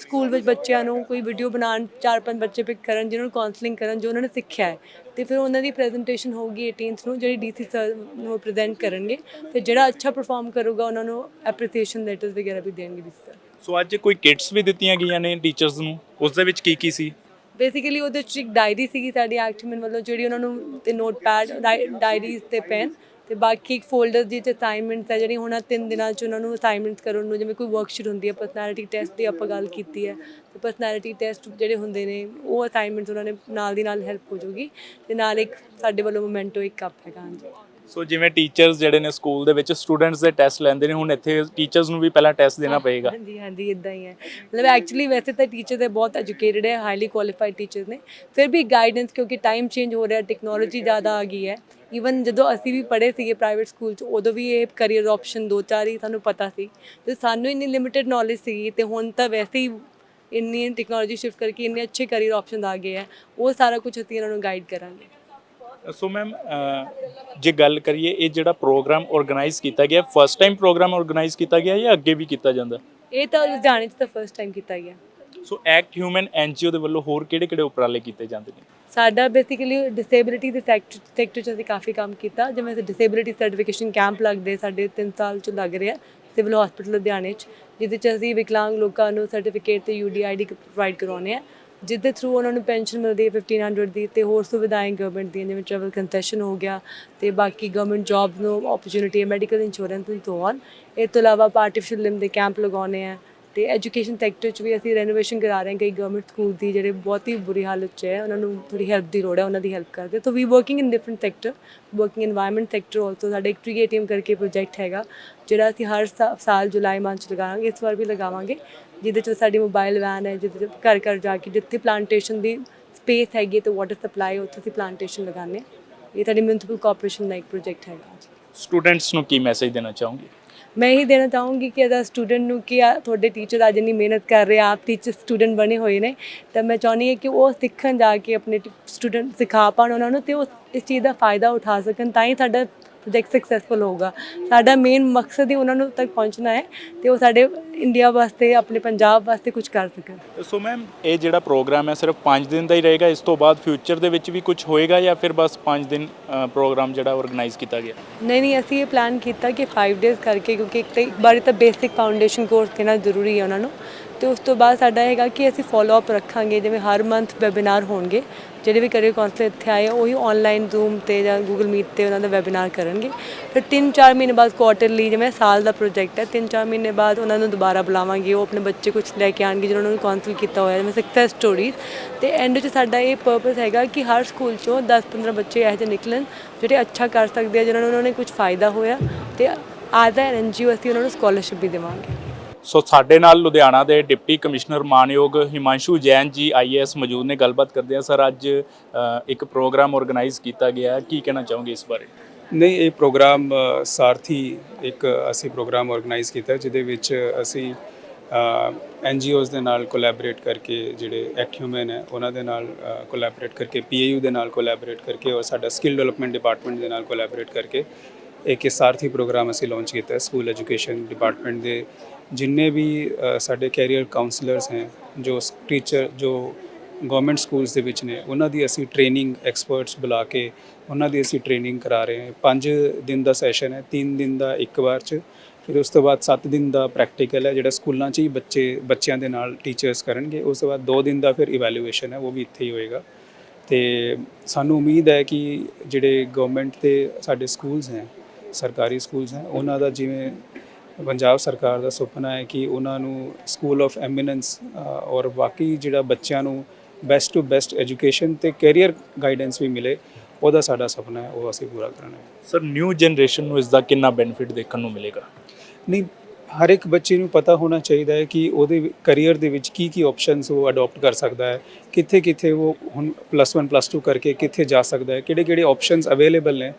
ਸਕੂਲ ਵਿੱਚ ਬੱਚਿਆਂ ਨੂੰ ਕੋਈ ਵੀਡੀਓ ਬਣਾਉਣ ਚਾਰ ਪੰਜ ਬੱਚੇ ਪਿਕ ਕਰਨ ਜਿਹਨਾਂ ਨੂੰ ਕਾਉਂਸਲਿੰਗ ਕਰਨ ਜੋ ਉਹਨਾਂ ਨੇ ਸਿੱਖਿਆ ਹੈ। ਤੇ ਫਿਰ ਉਹਨਾਂ ਦੀ ਪ੍ਰੈਜੈਂਟੇਸ਼ਨ ਹੋਊਗੀ 18th ਨੂੰ ਜਿਹੜੀ ਡੀਸੀ ਸਰ ਨੂੰ ਪ੍ਰੈਜ਼ੈਂਟ ਕਰਨਗੇ। ਤੇ ਜਿਹੜਾ ਅੱਛਾ ਪਰਫਾਰਮ ਕਰੂਗਾ ਉਹਨਾਂ ਨੂੰ ਐਪਰੀਸੀਏਸ਼ਨ ਲੈਟਰਸ ਵਗੈਰਾ ਵੀ ਦੇਣਗੇ ਡੀਸੀ ਸਰ ਸੋ ਅੱਜ ਕੋਈ ਕਿਟਸ ਵੀ ਦਿੱਤੀਆਂ ਗਈਆਂ ਨੇ ਟੀਚਰਸ ਨੂੰ? ਉਸ ਦੇ ਵਿੱਚ ਕੀ ਕੀ ਸੀ? ਬੇਸਿਕਲੀ ਉਹਦੇ ਚ ਇੱਕ ਡਾਇਰੀ ਸੀਗੀ ਸਾਡੀ ਐਕਟਿਵਮੈਂਟ ਵੱਲੋਂ ਜਿਹੜੀ ਉਹਨਾਂ ਨੂੰ ਤੇ ਨੋਟਪੈਡ ਡਾਇਰੀਜ਼ ਤੇ ਪੈਨ ਤੇ ਬਾਕੀ ਇੱਕ ਫੋਲਡਰ ਦੀ ਤੇ ਅਸਾਈਨਮੈਂਟਸ ਹੈ, ਜਿਹੜੀ ਹੁਣ ਆਹ ਤਿੰਨ ਦਿਨਾਂ ਚ ਉਹਨਾਂ ਨੂੰ ਅਸਾਈਨਮੈਂਟਸ ਕਰਨ ਨੂੰ ਜਿਵੇਂ ਕੋਈ ਵਰਕਸ਼ੀਟ ਹੁੰਦੀ ਹੈ ਪਰਸਨੈਲਿਟੀ ਟੈਸਟ ਦੀ ਆਪਾਂ ਗੱਲ ਕੀਤੀ ਹੈ, ਤੇ ਪਰਸਨੈਲਿਟੀ ਟੈਸਟ ਜਿਹੜੇ ਹੁੰਦੇ ਨੇ, ਉਹ ਅਸਾਈਨਮੈਂਟਸ ਉਹਨਾਂ ਨੇ ਨਾਲ ਦੀ ਨਾਲ ਹੈਲਪ ਹੋ ਜਾਊਗੀ ਤੇ ਨਾਲ ਇੱਕ ਸਾਡੇ ਵੱਲੋਂ ਮੋਮੈਂਟੋ ਇੱਕ ਕੱਪ ਹੈਗਾ, ਹਾਂਜੀ। ਸੋ ਜਿਵੇਂ ਟੀਚਰਸ ਜਿਹੜੇ ਨੇ ਸਕੂਲ ਦੇ ਵਿੱਚ ਸਟੂਡੈਂਟਸ ਦੇ ਟੈਸਟ ਲੈਂਦੇ ਨੇ ਹੁਣ ਇੱਥੇ ਟੀਚਰਸ ਨੂੰ ਵੀ ਪਹਿਲਾਂ ਟੈਸਟ ਦੇਣਾ ਪਏਗਾ। ਹਾਂਜੀ ਹਾਂਜੀ ਇਦਾਂ ਹੀ ਹੈ। ਮਤਲਬ ਐਕਚੁਅਲੀ ਵੈਸੇ ਤਾਂ ਟੀਚਰ ਦੇ ਬਹੁਤ ਐਜੂਕੇਟਡ ਹੈ ਹਾਈਲੀ ਕੁਆਲੀਫਾਈਡ ਟੀਚਰਸ ਨੇ। ਫਿਰ ਵੀ ਗਾਈਡੈਂਸ ਕਿਉਂਕਿ ਟਾਈਮ ਚੇਂਜ ਹੋ ਰਿਹਾ ਟੈਕਨੋਲੋਜੀ ਜ਼ਿਆਦਾ ਆ ਗਈ ਹੈ। ਈਵਨ ਜਦੋਂ ਅਸੀਂ ਵੀ ਪੜ੍ਹੇ ਸੀਗੇ ਪ੍ਰਾਈਵੇਟ ਸਕੂਲ 'ਚ ਉਦੋਂ ਵੀ ਇਹ ਕੈਰੀਅਰ ਆਪਸ਼ਨ ਦੋ ਚਾਰ ਹੀ ਸਾਨੂੰ ਪਤਾ ਸੀ। ਤੇ ਸਾਨੂੰ ਇੰਨੀ ਲਿਮਿਟਿਡ ਨੌਲੇਜ ਸੀਗੀ ਤੇ ਹੁਣ ਤਾਂ ਵੈਸੇ ਹੀ ਇੰਨੀ ਟੈਕਨੋਲੋਜੀ ਸ਼ਿਫਟ ਕਰਕੇ ਇੰਨੇ ਅੱਛੇ ਕੈਰੀਅਰ ਆਪਸ਼ਨ ਆ ਗਏ ਆ ਉਹ ਸਾਰਾ ਕੁਝ ਅਸੀਂ ਇਹਨਾਂ ਨੂੰ ਗਾਈਡ ਕਰਾਂਗੇ। ਸੋ ਮੈਮ ਜੇ ਗੱਲ ਕਰੀਏ ਇਹ ਜਿਹੜਾ ਪ੍ਰੋਗਰਾਮ ਆਰਗੇਨਾਈਜ਼ ਕੀਤਾ ਗਿਆ ਫਸਟ ਟਾਈਮ ਪ੍ਰੋਗਰਾਮ ਆਰਗੇਨਾਈਜ਼ ਕੀਤਾ ਗਿਆ ਜਾਂ ਅੱਗੇ ਵੀ ਕੀਤਾ ਜਾਂਦਾ? ਇਹ ਤਾਂ ਲੁਧਿਆਣੇ 'ਚ ਤਾਂ ਫਸਟ ਟਾਈਮ ਕੀਤਾ ਗਿਆ। ਸੋ ਐਕਟ ਹਿਊਮਨ ਐਨਜੀਓ ਦੇ ਵੱਲੋਂ ਹੋਰ ਕਿਹੜੇ-ਕਿਹੜੇ ਉਪਰਾਲੇ ਕੀਤੇ ਜਾਂਦੇ ਨੇ? ਸਾਡਾ ਬੇਸਿਕਲੀ ਡਿਸੇਬਿਲਿਟੀ ਦੇ ਸੈਕਟਰ 'ਚ ਅਸੀਂ ਕਾਫੀ ਕੰਮ ਕੀਤਾ। ਜਿਵੇਂ ਡਿਸੇਬਿਲਿਟੀ ਸਰਟੀਫਿਕੇਸ਼ਨ ਕੈਂਪ ਲੱਗਦੇ ਸਾਡੇ 3 ਸਾਲ 'ਚ ਲੱਗ ਰਿਹਾ ਸਿਵਲ ਹਸਪੀਟਲ ਲੁਧਿਆਣੇ 'ਚ ਜਿਹਦੇ 'ਚ ਅਸੀਂ ਵਿਕਲਾਂਗ ਲੋਕਾਂ ਨੂੰ ਸਰਟੀਫਿਕੇਟ ਤੇ ਯੂਡੀਆਈਡੀ ਪ੍ਰੋਵਾਈਡ ਕਰਾਉਂਦੇ ਆ ਜਿੱਦੇ ਥਰੂ ਉਹਨਾਂ ਨੂੰ ਪੈਨਸ਼ਨ ਮਿਲਦੀ ਹੈ 1500 ਦੀ ਤੇ ਹੋਰ ਸੁਵਿਧਾਵਾਂ ਗਵਰਨਮੈਂਟ ਦੀਆਂ ਜਿਵੇਂ ਟ੍ਰੈਵਲ ਕੰਸੈਸ਼ਨ ਹੋ ਗਿਆ ਤੇ ਬਾਕੀ ਗਵਰਨਮੈਂਟ ਜੌਬ ਨੂੰ ਓਪਰਚ्युनिटी ਹੈ ਮੈਡੀਕਲ ਇੰਸ਼ੋਰੈਂਸ ਤੋਂ ਤੋਂ ਇਹ ਤੋਂ ਇਲਾਵਾ ਪਾਰਟੀਫਿਸ਼ਲ ਲਿਮ ਦੇ ਕੈਂਪ ਲਗਾਉਣੇ ਆ। ਤੇ ਐਜੂਕੇਸ਼ਨ ਸੈਕਟਰ 'ਚ ਵੀ ਅਸੀਂ ਰੈਨੋਵੇਸ਼ਨ ਕਰਾ ਰਹੇ ਹਾਂ, ਕਈ ਗਵਰਨਮੈਂਟ ਸਕੂਲ ਦੀ ਜਿਹੜੇ ਬਹੁਤ ਹੀ ਬੁਰੀ ਹਾਲਤ 'ਚ ਹੈ, ਉਹਨਾਂ ਨੂੰ ਥੋੜੀ ਹੈਲਪ ਦੀ ਲੋੜ ਹੈ, ਉਹਨਾਂ ਦੀ ਹੈਲਪ ਕਰਦੇ so we working in different sector working environment sector also ਸਾਡਾ ਇੱਕ ਟ੍ਰੀ ਏਟੀਐਮ ਕਰਕੇ ਪ੍ਰੋਜੈਕਟ ਹੈਗਾ, ਜਿਹੜਾ ਅਸੀਂ ਹਰ ਸਾਲ ਜੁਲਾਈ ਮੰਥ 'ਚ ਲਗਾਵਾਂਗੇ, ਇਸ ਵਾਰ ਵੀ ਲਗਾਵਾਂਗੇ, ਜਿਹਦੇ 'ਚ ਸਾਡੀ ਮੋਬਾਈਲ ਵੈਨ ਹੈ, ਜਿਹਦੇ 'ਚ ਘਰ ਘਰ ਜਾ ਕੇ ਜਿੱਥੇ ਪਲਾਂਟੇਸ਼ਨ ਦੀ ਸਪੇਸ ਹੈਗੀ ਤੇ ਵਾਟਰ ਸਪਲਾਈ ਉੱਥੇ ਅਸੀਂ ਪਲਾਂਟੇਸ਼ਨ ਲਗਾਉਂਦੇ ਹਾਂ। ਇਹ ਸਾਡੀ ਮਿਊਨਿਸਪਲ ਕਾਰਪੋਰੇਸ਼ਨ ਦਾ ਇੱਕ ਪ੍ਰੋਜੈਕਟ ਹੈਗਾ ਸਟੂਡੈਂਟਸ ਨੂੰ ਕੀ ਮੈਸੇਜ ਦੇਣਾ ਚਾਹੋਗੇ? ਮੈਂ ਇਹੀ ਦੇਣਾ ਚਾਹੂੰਗੀ ਕਿ ਅਦਾ ਸਟੂਡੈਂਟ ਨੂੰ ਕਿ ਆ ਤੁਹਾਡੇ ਟੀਚਰ ਅੱਜ ਇੰਨੀ ਮਿਹਨਤ ਕਰ ਰਹੇ ਆ, ਆਪ ਟੀਚਰ ਸਟੂਡੈਂਟ ਬਣੇ ਹੋਏ ਨੇ। ਤਾਂ ਮੈਂ ਚਾਹੁੰਦੀ ਹਾਂ ਕਿ ਉਹ ਸਿੱਖਣ ਜਾ ਕੇ ਆਪਣੇ ਸਟੂਡੈਂਟ ਸਿਖਾ ਪਾਉਣ ਉਹਨਾਂ ਨੂੰ ਤੇ ਉਹ ਇਸ ਚੀਜ਼ ਦਾ ਫਾਇਦਾ ਉਠਾ ਸਕਣ, ਤਾਂ ਹੀ ਸਾਡਾ ਪ੍ਰੋਜੈਕਟ ਸਕਸੈਸਫੁਲ ਹੋਊਗਾ। ਸਾਡਾ ਮੇਨ ਮਕਸਦ ਹੀ ਉਹਨਾਂ ਨੂੰ ਤੱਕ ਪਹੁੰਚਣਾ ਹੈ ਤੇ ਉਹ ਸਾਡੇ ਇੰਡੀਆ ਵਾਸਤੇ ਆਪਣੇ ਪੰਜਾਬ ਵਾਸਤੇ ਕੁਝ ਕਰ ਸਕਣ। ਸੋ ਮੈਮ ਇਹ ਜਿਹੜਾ ਪ੍ਰੋਗਰਾਮ ਹੈ ਸਿਰਫ 5 ਦਿਨ ਦਾ ਹੀ ਰਹੇਗਾ ਇਸ ਤੋਂ ਬਾਅਦ ਫਿਊਚਰ ਦੇ ਵਿੱਚ ਵੀ ਕੁਝ ਹੋਏਗਾ ਜਾਂ ਫਿਰ ਬਸ 5 ਦਿਨ ਪ੍ਰੋਗਰਾਮ ਜਿਹੜਾ ਆਰਗੇਨਾਈਜ਼ ਕੀਤਾ ਗਿਆ? ਨਹੀਂ ਨਹੀਂ ਅਸੀਂ ਇਹ ਪਲਾਨ ਕੀਤਾ ਕਿ 5 ਡੇਜ਼ ਕਰਕੇ ਕਿਉਂਕਿ ਇੱਕ ਤਾਂ ਇੱਕ ਵਾਰੀ ਤਾਂ ਬੇਸਿਕ ਫਾਊਂਡੇਸ਼ਨ ਕੋਰਸ ਦੇਣਾ ਜ਼ਰੂਰੀ ਹੈ ਉਹਨਾਂ ਨੂੰ। ਤੇ ਉਸ ਤੋਂ ਬਾਅਦ ਸਾਡਾ ਹੈਗਾ ਕਿ ਅਸੀਂ ਫਾਲੋ ਅਪ ਰੱਖਾਂਗੇ, ਜਿਵੇਂ ਹਰ ਮੰਥ ਵੈਬਿਨਾਰ ਹੋਣਗੇ, ਜਿਹੜੇ ਵੀ ਕਰੀਅਰ ਕਾਉਂਸਲਰ ਇੱਥੇ ਆਏ, ਉਹੀ ਆਨਲਾਈਨ ਜ਼ੂਮ ਤੇ ਜਾਂ ਗੂਗਲ ਮੀਟ ਤੇ ਉਹਨਾਂ ਦਾ ਵੈਬਿਨਾਰ ਕਰਨਗੇ। ਫਿਰ 3-4 ਮਹੀਨੇ ਬਾਅਦ ਕੁਆਟਰਲੀ ਜਿਵੇਂ ਸਾਲ ਦਾ ਪ੍ਰੋਜੈਕਟ ਹੈ 3-4 ਮਹੀਨੇ ਬਾਅਦ ਉਹਨਾਂ ਨੂੰ ਦੁਬਾਰਾ ਬੁਲਾਵਾਂਗੇ, ਉਹ ਆਪਣੇ ਬੱਚੇ ਕੁਝ ਲੈ ਕੇ ਆਣਗੇ ਜਿਹਨਾਂ ਨੂੰ ਕਾਉਂਸਲ ਕੀਤਾ ਹੋਇਆ, ਜਿਵੇਂ ਸਕਸੈਸ ਸਟੋਰੀਜ਼ ਤੇ ਐਂਡ 'ਚ ਸਾਡਾ ਇਹ ਪਰਪਸ ਹੈਗਾ ਕਿ ਹਰ ਸਕੂਲ 'ਚੋਂ 10-15 ਬੱਚੇ ਇਹੋ ਜਿਹੇ ਨਿਕਲਣ, ਜਿਹੜੇ ਅੱਛਾ ਕਰ ਸਕਦੇ ਆ ਜਿਹਨਾਂ ਨੂੰ ਉਹਨਾਂ ਨੇ ਕੁਝ ਫਾਇਦਾ ਹੋਇਆ, ਤੇ ਆਜ਼ ਐਨ ਐਨਜੀਓ ਅਸੀਂ ਉਹਨਾਂ ਨੂੰ ਸਕਾਲਰਸ਼ਿਪ ਵੀ ਦੇਵਾਂਗੇ। ਸੋ ਸਾਡੇ ਨਾਲ ਲੁਧਿਆਣਾ ਦੇ ਡਿਪਟੀ ਕਮਿਸ਼ਨਰ ਮਾਨਯੋਗ ਹਿਮਾਂਸ਼ੂ ਜੈਨ ਜੀ ਆਈਏਐਸ ਮੌਜੂਦ ਨੇ ਗੱਲਬਾਤ ਕਰਦੇ ਆ ਸਰ, ਅੱਜ ਇੱਕ ਪ੍ਰੋਗਰਾਮ ਆਰਗੇਨਾਈਜ਼ ਕੀਤਾ ਗਿਆ ਕੀ ਕਹਿਣਾ ਚਾਹੋਗੇ ਇਸ ਬਾਰੇ? ਨਹੀਂ, ਇਹ ਪ੍ਰੋਗਰਾਮ ਸਾਰਥੀ ਇੱਕ ਅਸੀਂ ਪ੍ਰੋਗਰਾਮ ਆਰਗੇਨਾਈਜ਼ ਕੀਤਾ ਜਿਹਦੇ ਵਿੱਚ ਅਸੀਂ ਐਨ ਜੀ ਓਜ਼ ਦੇ ਨਾਲ ਕੋਲੈਬੋਰੇਟ ਕਰਕੇ ਜਿਹੜੇ ਐਕਟ ਹਿਊਮਨ ਹੈ, ਉਹਨਾਂ ਦੇ ਨਾਲ ਕੋਲੈਬੋਰੇਟ ਕਰਕੇ ਪੀਏਯੂ ਦੇ ਨਾਲ ਕੋਲੈਬੋਰੇਟ ਕਰਕੇ ਔਰ ਸਾਡਾ ਸਕਿੱਲ ਡਿਵੈਲਪਮੈਂਟ ਡਿਪਾਰਟਮੈਂਟ ਦੇ ਨਾਲ ਕੋਲੈਬੋਰੇਟ ਕਰਕੇ ਇੱਕ ਸਾਰਥੀ ਪ੍ਰੋਗਰਾਮ ਅਸੀਂ ਲਾਂਚ ਕੀਤਾ ਹੈ ਸਕੂਲ ਐਜੂਕੇਸ਼ਨ ਡਿਪਾਰਟਮੈਂਟ ਦੇ ਜਿੰਨੇ ਵੀ ਸਾਡੇ ਕੈਰੀਅਰ ਕਾਉਂਸਲਰਸ ਹੈ, ਜੋ ਟੀਚਰ ਜੋ ਗਵਰਨਮੈਂਟ ਸਕੂਲਸ ਦੇ ਵਿੱਚ ਨੇ, ਉਹਨਾਂ ਦੀ ਅਸੀਂ ਟ੍ਰੇਨਿੰਗ ਐਕਸਪਰਟਸ ਬੁਲਾ ਕੇ ਉਹਨਾਂ ਦੀ ਅਸੀਂ ਟ੍ਰੇਨਿੰਗ ਕਰਾ ਰਹੇ ਹਾਂ। 5 ਦਿਨ ਦਾ ਸੈਸ਼ਨ ਹੈ 3 ਦਿਨ ਦਾ ਇੱਕ ਵਾਰ ਚ। ਫਿਰ ਉਸ ਤੋਂ ਬਾਅਦ 7 ਦਿਨ ਦਾ ਪ੍ਰੈਕਟੀਕਲ ਹੈ, ਜਿਹੜਾ ਸਕੂਲਾਂ 'ਚ ਹੀ ਬੱਚੇ, ਬੱਚਿਆਂ ਦੇ ਨਾਲ ਟੀਚਰਸ ਕਰਨਗੇ। ਉਸ ਤੋਂ ਬਾਅਦ 2 ਦਿਨ ਦਾ ਫਿਰ ਇਵੈਲੂਏਸ਼ਨ ਹੈ, ਉਹ ਵੀ ਇੱਥੇ ਹੀ ਹੋਏਗਾ। ਤੇ ਸਾਨੂੰ ਉਮੀਦ ਹੈ ਕਿ ਜਿਹੜੇ ਗਵਰਨਮੈਂਟ ਦੇ ਸਾਡੇ ਸਕੂਲਸ ਹੈ, ਸਰਕਾਰੀ ਸਕੂਲਸ ਹੈ, ਉਹਨਾਂ ਦਾ ਜਿਵੇਂ ਪੰਜਾਬ ਸਰਕਾਰ ਦਾ ਸੁਪਨਾ ਹੈ ਕਿ ਉਹਨਾਂ ਨੂੰ ਸਕੂਲ ਆਫ ਐਮੀਨੈਂਸ ਔਰ ਬਾਕੀ ਜਿਹੜਾ ਬੱਚਿਆਂ ਨੂੰ ਬੈਸਟ ਟੂ ਬੈਸਟ ਐਜੂਕੇਸ਼ਨ ਤੇ ਕੈਰੀਅਰ ਗਾਈਡੈਂਸ ਵੀ ਮਿਲੇ ਉਹਦਾ ਸਾਡਾ ਸੁਪਨਾ ਹੈ ਉਹ ਅਸੀਂ ਪੂਰਾ ਕਰਨਾ ਹੈ ਸਰ ਨਿਊ ਜਨਰੇਸ਼ਨ ਨੂੰ ਇਸ ਦਾ ਕਿੰਨਾ ਬੈਨੀਫਿਟ ਦੇਖਣ ਨੂੰ ਮਿਲੇਗਾ? ਨਹੀਂ ਹਰ ਇੱਕ ਬੱਚੇ ਨੂੰ ਪਤਾ ਹੋਣਾ ਚਾਹੀਦਾ ਹੈ ਕਿ ਉਹਦੇ ਕੈਰੀਅਰ ਦੇ ਵਿੱਚ ਕੀ ਕੀ ਆਪਸ਼ਨਸ ਉਹ ਅਡਾਪਟ ਕਰ ਸਕਦਾ ਹੈ ਕਿੱਥੇ ਕਿੱਥੇ ਉਹ ਹੁਣ ਪਲੱਸ 1 ਪਲੱਸ 2 ਕਰਕੇ ਕਿੱਥੇ ਜਾ ਸਕਦਾ ਹੈ ਕਿਹੜੇ ਕਿਹੜੇ ਆਪਸ਼ਨਸ ਅਵੇਲੇਬਲ ਨੇ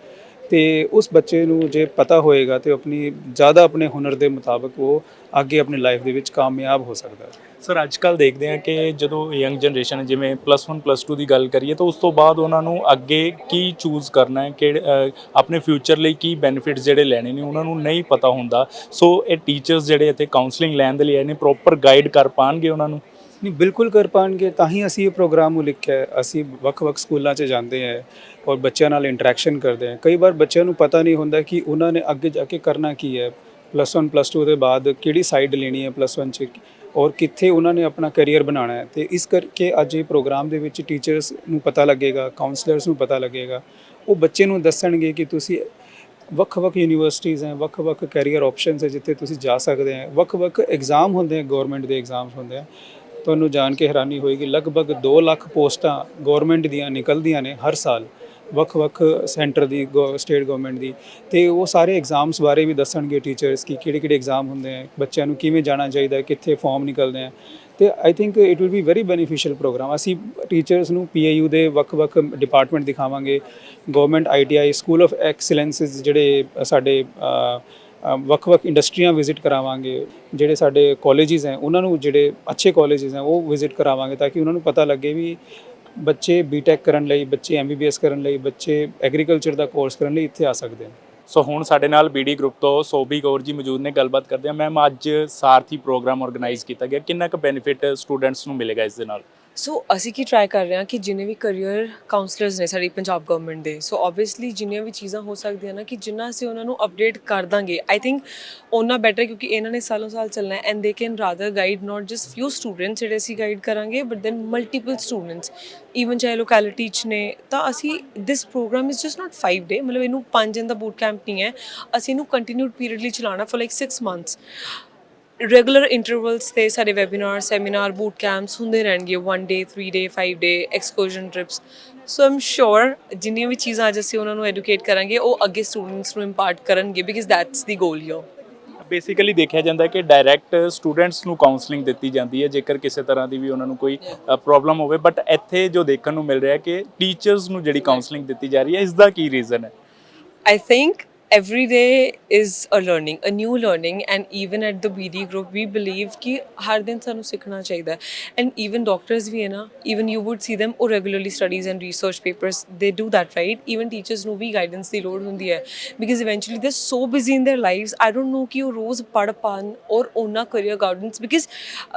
ਤੇ ਉਸ ਬੱਚੇ ਨੂੰ ਜੇ ਪਤਾ ਹੋਏਗਾ ਤੇ ਆਪਣੀ, ਜ਼ਿਆਦਾ ਆਪਣੇ ਹੁਨਰ ਦੇ ਮੁਤਾਬਕ ਉਹ ਅੱਗੇ ਆਪਣੀ ਲਾਈਫ ਦੇ ਵਿੱਚ ਕਾਮਯਾਬ ਹੋ ਸਕਦਾ ਹੈ। ਸਰ ਅੱਜ ਕੱਲ ਦੇਖਦੇ ਹਾਂ ਕਿ ਜਦੋਂ ਯੰਗ ਜਨਰੇਸ਼ਨ ਜਿਵੇਂ ਪਲੱਸ 1 ਪਲੱਸ 2 ਦੀ ਗੱਲ ਕਰੀਏ, ਤਾਂ ਉਸ ਤੋਂ ਬਾਅਦ ਉਹਨਾਂ ਨੂੰ ਅੱਗੇ ਕੀ ਚੂਜ਼ ਕਰਨਾ ਹੈ, ਕਿਹੜੇ ਆਪਣੇ ਫਿਊਚਰ ਲਈ ਕੀ ਬੈਨੀਫਿਟਸ ਜਿਹੜੇ ਲੈਣੇ ਨੇ, ਉਹਨਾਂ ਨੂੰ ਨਹੀਂ ਪਤਾ ਹੁੰਦਾ। ਸੋ ਇਹ ਟੀਚਰਸ ਜਿਹੜੇ ਇੱਥੇ ਕਾਉਂਸਲਿੰਗ ਲੈਣ ਦੇ ਲਈ ਆਏ ਨੇ ਪ੍ਰੋਪਰ ਗਾਈਡ ਕਰ ਪਾਣਗੇ ਉਹਨਾਂ ਨੂੰ? ਨਹੀਂ, ਬਿਲਕੁਲ ਕਰ ਪਾਣਗੇ, ਤਾਂ ਹੀ ਅਸੀਂ ਇਹ ਪ੍ਰੋਗਰਾਮ ਨੂੰ ਲਿਖਿਆ ਹੈ। ਅਸੀਂ ਵੱਖ-ਵੱਖ ਸਕੂਲਾਂ 'ਚ ਜਾਂਦੇ ਹਾਂ ਔਰ ਬੱਚਿਆਂ ਨਾਲ ਇੰਟਰੈਕਸ਼ਨ ਕਰਦੇ ਹਾਂ। ਕਈ ਵਾਰ ਬੱਚਿਆਂ ਨੂੰ ਪਤਾ ਨਹੀਂ ਹੁੰਦਾ ਕਿ ਉਹਨਾਂ ਨੇ ਅੱਗੇ ਜਾ ਕੇ ਕਰਨਾ ਕੀ ਹੈ। ਪਲੱਸ 1 ਪਲੱਸ 2 ਦੇ ਬਾਅਦ ਕਿਹੜੀ ਸਾਈਡ ਲੈਣੀ ਹੈ ਪਲੱਸ 1 'ਚ ਔਰ ਕਿੱਥੇ ਉਹਨਾਂ ਨੇ ਆਪਣਾ ਕੈਰੀਅਰ ਬਣਾਉਣਾ ਹੈ। ਤੇ ਇਸ ਕਰਕੇ ਅੱਜ ਇਹ ਪ੍ਰੋਗਰਾਮ ਦੇ ਵਿੱਚ ਟੀਚਰਸ ਨੂੰ ਪਤਾ ਲੱਗੇਗਾ ਕਾਉਂਸਲਰਸ ਨੂੰ ਪਤਾ ਲੱਗੇਗਾ। ਉਹ ਬੱਚੇ ਨੂੰ ਦੱਸਣਗੇ ਕਿ ਤੁਸੀਂ ਵੱਖ-ਵੱਖ ਯੂਨੀਵਰਸਿਟੀਆਂ ਹੈ ਵੱਖ-ਵੱਖ ਕੈਰੀਅਰ ਆਪਸ਼ਨਸ ਹੈ ਜਿੱਥੇ ਤੁਸੀਂ ਜਾ ਸਕਦੇ ਹੈ। ਵੱਖ-ਵੱਖ ਐਗਜ਼ਾਮ ਹੁੰਦੇ ਆ ਗਵਰਨਮੈਂਟ ਦੇ ਐਗਜ਼ਾਮਸ ਹੁੰਦੇ ਆ ਤੁਹਾਨੂੰ ਜਾਣ ਕੇ ਹੈਰਾਨੀ ਹੋਏਗੀ, ਲਗਭਗ 2 ਲੱਖ ਪੋਸਟਾਂ ਗਵਰਨਮੈਂਟ ਦੀਆਂ ਨਿਕਲਦੀਆਂ ਨੇ ਹਰ ਸਾਲ, ਵੱਖ-ਵੱਖ ਸੈਂਟਰ ਦੀ ਸਟੇਟ ਗਵਰਨਮੈਂਟ ਦੀ, ਤੇ ਉਹ ਸਾਰੇ ਐਗਜ਼ਾਮਸ ਬਾਰੇ ਵੀ ਦੱਸਣਗੇ ਟੀਚਰਸ ਕਿ ਕਿਹੜੇ-ਕਿਹੜੇ ਐਗਜ਼ਾਮ ਹੁੰਦੇ ਆ, ਬੱਚਿਆਂ ਨੂੰ ਕਿਵੇਂ ਜਾਣਾ ਚਾਹੀਦਾ ਕਿੱਥੇ ਫਾਰਮ ਨਿਕਲਦੇ ਆ, ਤੇ I think it will be very beneficial programme ਅਸੀਂ ਟੀਚਰਸ ਨੂੰ ਪੀਏਯੂ ਦੇ ਵੱਖ-ਵੱਖ ਡਿਪਾਰਟਮੈਂਟ ਦਿਖਾਵਾਂਗੇ government ITI school of excellences ਜਿਹੜੇ ਸਾਡੇ ਵੱਖ-ਵੱਖ ਇੰਡਸਟਰੀਆਂ ਵਿਜ਼ਿਟ ਕਰਾਵਾਂਗੇ, ਜਿਹੜੇ ਸਾਡੇ ਕਾਲਜਿਸ ਹੈ, ਉਹਨਾਂ ਨੂੰ ਜਿਹੜੇ ਅੱਛੇ ਕਾਲਜਿਸ ਹੈ, ਉਹ ਵਿਜ਼ਿਟ ਕਰਾਵਾਂਗੇ ਤਾਂ ਕਿ ਉਹਨਾਂ ਨੂੰ ਪਤਾ ਲੱਗੇ ਵੀ ਬੱਚੇ ਬੀਟੈਕ ਕਰਨ ਲਈ, ਬੱਚੇ ਐਮਬੀਬੀਐਸ ਕਰਨ ਲਈ, ਬੱਚੇ ਐਗਰੀਕਲਚਰ ਦਾ ਕੋਰਸ ਕਰਨ ਲਈ ਇੱਥੇ ਆ ਸਕਦੇ ਹਨ। ਸੋ ਹੁਣ ਸਾਡੇ ਨਾਲ ਬੀਡੀ ਗਰੁੱਪ ਤੋਂ ਸੋਭੀ ਗੌਰ ਜੀ ਮੌਜੂਦ ਨੇ, ਗੱਲਬਾਤ ਕਰਦੇ ਆ ਮੈਮ ਅੱਜ ਸਾਰਥੀ ਪ੍ਰੋਗਰਾਮ ਆਰਗੇਨਾਈਜ਼ ਕੀਤਾ ਗਿਆ। ਕਿੰਨਾ ਕੁ ਬੈਨੀਫਿਟ ਸਟੂਡੈਂਟਸ ਨੂੰ ਮਿਲੇਗਾ ਇਸ ਦੇ ਨਾਲ? ਸੋ ਅਸੀਂ ਕੀ ਟਰਾਈ ਕਰ ਰਹੇ ਹਾਂ ਕਿ ਜਿੰਨੇ ਵੀ ਕੈਰੀਅਰ ਕਾਉਂਸਲਰਸ ਨੇ ਸਾਡੀ ਪੰਜਾਬ ਗਵਰਨਮੈਂਟ ਦੇ ਸੋ ਆਬਵੀਅਸਲੀ ਜਿੰਨੀਆਂ ਵੀ ਚੀਜ਼ਾਂ ਹੋ ਸਕਦੀਆਂ ਨਾ ਕਿ ਜਿੰਨਾ ਅਸੀਂ ਉਹਨਾਂ ਨੂੰ ਅਪਡੇਟ ਕਰ ਦਾਂਗੇ ਆਈ ਥਿੰਕ ਉਹਨਾਂ ਬੈਟਰ ਕਿਉਂਕਿ ਇਹਨਾਂ ਨੇ ਸਾਲੋਂ ਸਾਲ ਚੱਲਣਾ ਹੈ and they can rather guide not just few students ਜਿਹੜੇ ਅਸੀਂ ਗਾਈਡ ਕਰਾਂਗੇ but then multiple students even ਚਾਹੇ ਲੋਕੈਲਿਟੀ ਚ ਨੇ, ਤਾਂ ਅਸੀਂ this programme is just not 5 day ਮਤਲਬ ਇਹਨੂੰ 5 ਦਿਨ ਦਾ ਬੂਟ ਕੈਂਪ ਨਹੀਂ ਹੈ, ਅਸੀਂ ਇਹਨੂੰ ਕੰਟੀਨਿਊਡ ਪੀਰੀਅਡ ਲਈ ਚਲਾਉਣਾ for like 6 months regular intervals ਤੇ ਸਾਡੇ ਵੈਬਿਨਾਰ ਸੈਮੀਨਾਰ ਬੂਟ ਕੈਂਪਸ ਹੁੰਦੇ ਰਹਿਣਗੇ। 1 ਡੇ 3 ਡੇ 5 ਡੇ ਐਕਸਕਰਸ਼ਨ ਟ੍ਰਿਪਸ ਸੋ ਆਮ ਸ਼ੋਰ ਜਿੰਨੀਆਂ ਵੀ ਚੀਜ਼ਾਂ ਅੱਜ ਅਸੀਂ ਉਹਨਾਂ ਨੂੰ ਐਡੂਕੇਟ ਕਰਾਂਗੇ ਉਹ ਅੱਗੇ ਸਟੂਡੈਂਟਸ ਨੂੰ ਇੰਪਾਰਟ ਕਰਨਗੇ because that's the goal here basically ਦੇਖਿਆ ਜਾਂਦਾ ਹੈ ਕਿ ਡਾਇਰੈਕਟ ਸਟੂਡੈਂਟਸ ਨੂੰ ਕਾਉਂਸਲਿੰਗ ਦਿੱਤੀ ਜਾਂਦੀ ਹੈ ਜੇਕਰ ਕਿਸੇ ਤਰ੍ਹਾਂ ਦੀ ਵੀ ਉਹਨਾਂ ਨੂੰ ਕੋਈ ਪ੍ਰੋਬਲਮ ਹੋਵੇ। ਬਟ ਇੱਥੇ ਜੋ ਦੇਖਣ ਨੂੰ ਮਿਲ ਰਿਹਾ ਕਿ ਟੀਚਰਸ ਨੂੰ ਜਿਹੜੀ ਕਾਉਂਸਲਿੰਗ ਦਿੱਤੀ ਜਾ ਰਹੀ ਹੈ ਇਸ ਦਾ ਕੀ ਰੀਜ਼ਨ ਹੈ? I think every day is a learning a new learning and even at the bd group we believe ki har din sanu sikhna chaਹੀਦਾ and even doctors ਵੀ ਹੈ ਨਾ even you would see them or regularly studies and research papers they do that right even teachers ਨੂੰ ਵੀ guidance ਦੀ ਲੋੜ ਹੁੰਦੀ ਹੈ because eventually they're so busy in their lives i don't know ki ਉਹ ਰੋਜ਼ ਪੜ ਪਾਣ or ਉਹਨਾਂ career guidance because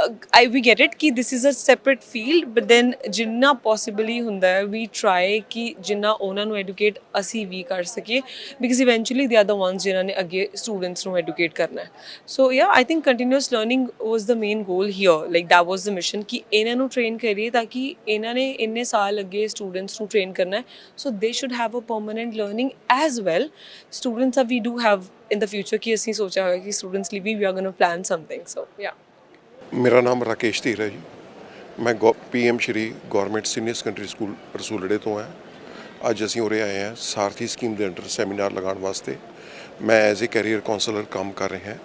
uh, i we get it ki this is a separate field but then ਜਿੰਨਾ possibly ਹੁੰਦਾ ਹੈ we try ki ਜਿੰਨਾ ਉਹਨਾਂ ਨੂੰ educate ਅਸੀਂ ਵੀ ਕਰ ਸਕੀਏ because eventually they are the ones ਜਿਨ੍ਹਾਂ ਨੇ ਅੱਗੇ students ਨੂੰ educate ਕਰਨਾ ਹੈ so yeah I think continuous learning was the main goal here like that was the mission ਕਿ ਇਹਨਾਂ ਨੂੰ train ਕਰੀਏ ਤਾਂ ਕਿ ਇਹਨਾਂ ਨੇ ਇੰਨੇ ਸਾਲ ਅੱਗੇ students ਨੂੰ train ਕਰਨਾ ਹੈ so they should have a permanent learning as well students that we do have in the future ਕਿ ਅਸੀਂ ਸੋਚਿਆ ਹੋਇਆ ਕਿ students ਲਈ ਵੀ we are going to plan something so yeah ਮੇਰਾ ਨਾਮ ਰਾਕੇਸ਼ ਧੀਰ ਹੈ ਜੀ ਮੈਂ PM Shri government senior secondary school ਰਸੂਲੜੇ ਤੋਂ ਹਾਂ ਅੱਜ ਅਸੀਂ ਉਰੇ ਆਏ ਹਾਂ ਸਾਰਥੀ ਸਕੀਮ ਦੇ ਅੰਡਰ ਸੈਮੀਨਾਰ ਲਗਾਉਣ ਵਾਸਤੇ। ਮੈਂ ਐਜ਼ ਅ ਕੈਰੀਅਰ ਕਾਉਂਸਲਰ ਕੰਮ ਕਰ ਰਿਹਾ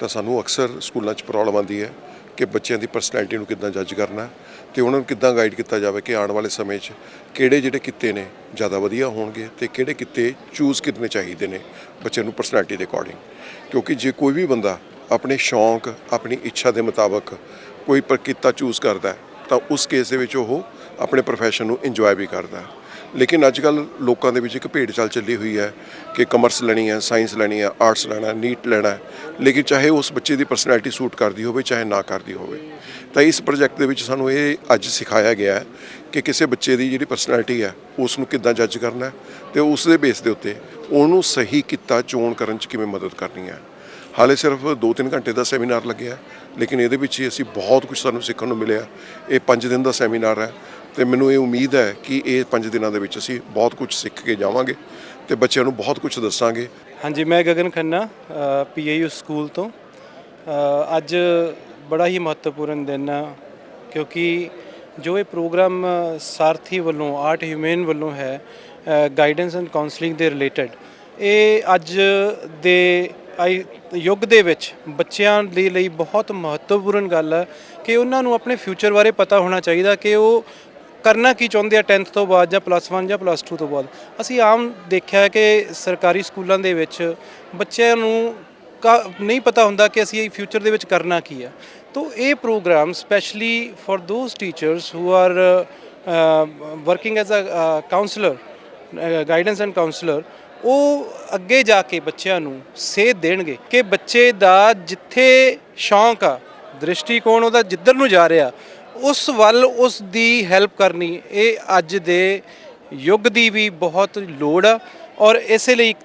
ਤਾਂ ਸਾਨੂੰ ਅਕਸਰ ਸਕੂਲਾਂ 'ਚ ਪ੍ਰੋਬਲਮ ਆਉਂਦੀ ਹੈ ਕਿ ਬੱਚਿਆਂ ਦੀ ਪਰਸਨੈਲਿਟੀ ਨੂੰ ਕਿੱਦਾਂ ਜੱਜ ਕਰਨਾ ਹੈ ਤੇ ਉਹਨਾਂ ਨੂੰ ਕਿੱਦਾਂ ਗਾਈਡ ਕੀਤਾ ਜਾਵੇ ਕਿ ਆਉਣ ਵਾਲੇ ਸਮੇਂ 'ਚ ਕਿਹੜੇ ਜਿਹੜੇ ਕਿੱਤੇ ਨੇ ਜ਼ਿਆਦਾ ਵਧੀਆ ਹੋਣਗੇ ਤੇ ਕਿਹੜੇ ਕਿੱਤੇ ਚੂਜ਼ ਕਰਨੇ ਚਾਹੀਦੇ ਨੇ ਬੱਚੇ ਨੂੰ ਪਰਸਨੈਲਿਟੀ ਦੇ ਅਕੋਰਡਿੰਗ ਕਿਉਂਕਿ ਜੇ ਕੋਈ ਵੀ ਬੰਦਾ ਆਪਣੇ ਸ਼ੌਂਕ, ਆਪਣੀ ਇੱਛਾ ਦੇ ਮੁਤਾਬਕ ਕੋਈ ਪਰ ਕਿੱਤਾ ਚੂਜ਼ ਕਰਦਾ ਤਾਂ ਉਸ ਕੇਸ ਦੇ ਵਿੱਚ ਉਹ ਆਪਣੇ ਪ੍ਰੋਫੈਸ਼ਨ ਨੂੰ ਇੰਜੋਏ ਵੀ ਕਰਦਾ ਲੇਕਿਨ ਅੱਜ ਕੱਲ ਲੋਕਾਂ ਦੇ ਵਿੱਚ ਇੱਕ ਭੇਡ ਚਾਲ ਚੱਲੀ ਹੋਈ ਹੈ ਕਿ ਕਮਰਸ ਲੈਣੀ ਹੈ ਸਾਇੰਸ ਲੈਣੀ ਹੈ ਆਰਟਸ ਲੈਣਾ ਨੀਟ ਲੈਣਾ ਲੇਕਿਨ ਚਾਹੇ ਉਸ ਬੱਚੇ ਦੀ ਪਰਸਨੈਲਿਟੀ ਸੂਟ ਕਰਦੀ ਹੋਵੇ, ਚਾਹੇ ਨਾ ਕਰਦੀ ਹੋਵੇ, ਤਾਂ ਇਸ ਪ੍ਰੋਜੈਕਟ ਦੇ ਵਿੱਚ ਸਾਨੂੰ ਇਹ ਅੱਜ ਸਿਖਾਇਆ ਗਿਆ ਹੈ ਕਿ ਕਿਸੇ ਬੱਚੇ ਦੀ ਜਿਹੜੀ ਪਰਸਨੈਲਿਟੀ ਹੈ ਉਸ ਨੂੰ ਕਿੱਦਾਂ ਜੱਜ ਕਰਨਾ ਹੈ ਤੇ ਉਸ ਦੇ ਬੇਸ ਦੇ ਉੱਤੇ ਉਹਨੂੰ ਸਹੀ ਕਿੱਤਾ ਚੋਣ ਕਰਨ 'ਚ ਕਿਵੇਂ ਮਦਦ ਕਰਨੀ ਹੈ। ਹਾਲੇ ਸਿਰਫ 2-3 ਘੰਟੇ ਦਾ ਸੈਮੀਨਾਰ ਲੱਗਿਆ, ਲੇਕਿਨ ਇਹਦੇ ਵਿੱਚ ਹੀ ਅਸੀਂ ਬਹੁਤ ਕੁਝ ਸਾਨੂੰ ਸਿੱਖਣ ਨੂੰ ਮਿਲਿਆ। ਇਹ 5 ਦਿਨ ਦਾ ਸੈਮੀਨਾਰ ਹੈ। ਤੇ ਮੈਨੂੰ ਇਹ ਉਮੀਦ ਹੈ ਕਿ ਇਹ 5 ਦਿਨਾਂ ਦੇ ਵਿੱਚ ਅਸੀਂ ਬਹੁਤ ਕੁਝ ਸਿੱਖ ਕੇ ਜਾਵਾਂਗੇ ਤੇ ਬੱਚਿਆਂ ਨੂੰ ਬਹੁਤ ਕੁਝ ਦੱਸਾਂਗੇ। ਹਾਂਜੀ, ਮੈਂ ਗਗਨ ਖੰਨਾ ਪੀਏਯੂ ਸਕੂਲ ਤੋਂ। ਅੱਜ ਬੜਾ ਹੀ ਮਹੱਤਵਪੂਰਨ ਦਿਨ ਆ, ਕਿਉਂਕਿ ਜੋ ਇਹ ਪ੍ਰੋਗਰਾਮ ਸਾਰਥੀ ਵੱਲੋਂ, ਆਰਟ ਹਿਊਮਨ ਵੱਲੋਂ ਹੈ ਗਾਈਡੈਂਸ ਐਂਡ ਕਾਉਂਸਲਿੰਗ ਦੇ ਰਿਲੇਟਡ ਇਹ ਅੱਜ ਦੇ ਆਈ, ਯੁੱਗ ਦੇ ਵਿੱਚ ਬੱਚਿਆਂ ਦੇ ਲਈ ਬਹੁਤ ਮਹੱਤਵਪੂਰਨ ਗੱਲ ਹੈ ਕਿ ਉਹਨਾਂ ਨੂੰ ਆਪਣੇ ਫਿਊਚਰ ਬਾਰੇ ਪਤਾ ਹੋਣਾ ਚਾਹੀਦਾ ਕਿ ਉਹ ਕਰਨਾ ਕੀ ਚਾਹੁੰਦੇ ਆ 10th ਤੋਂ ਬਾਅਦ ਜਾਂ ਪਲੱਸ 1 ਜਾਂ ਪਲੱਸ 2 ਤੋਂ ਬਾਅਦ? ਅਸੀਂ ਆਮ ਦੇਖਿਆ ਕਿ ਸਰਕਾਰੀ ਸਕੂਲਾਂ ਦੇ ਵਿੱਚ ਬੱਚਿਆਂ ਨੂੰ ਕਾ- ਨਹੀਂ ਪਤਾ ਹੁੰਦਾ ਕਿ ਅਸੀਂ ਫਿਊਚਰ ਦੇ ਵਿੱਚ ਕਰਨਾ ਕੀ ਆ। ਤੋ ਇਹ programme specially for those teachers who are working as a counsellor guidance and counsellor ਉਹ ਅੱਗੇ ਜਾ ਕੇ ਬੱਚਿਆਂ ਨੂੰ ਸੇਧ ਦੇਣਗੇ ਕਿ ਬੱਚੇ ਦਾ ਜਿੱਥੇ ਸ਼ੌਂਕ ਆ, ਦ੍ਰਿਸ਼ਟੀਕੋਣ ਉਹਦਾ ਜਿੱਧਰ ਨੂੰ ਜਾ ਰਿਹਾ ਉਸ ਵੱਲ ਉਸ ਦੀ ਹੈਲਪ ਕਰਨੀ, ਇਹ ਅੱਜ ਦੇ ਯੁੱਗ ਦੀ ਵੀ ਬਹੁਤ ਲੋੜ ਆ ਔਰ ਇਸੇ ਲਈ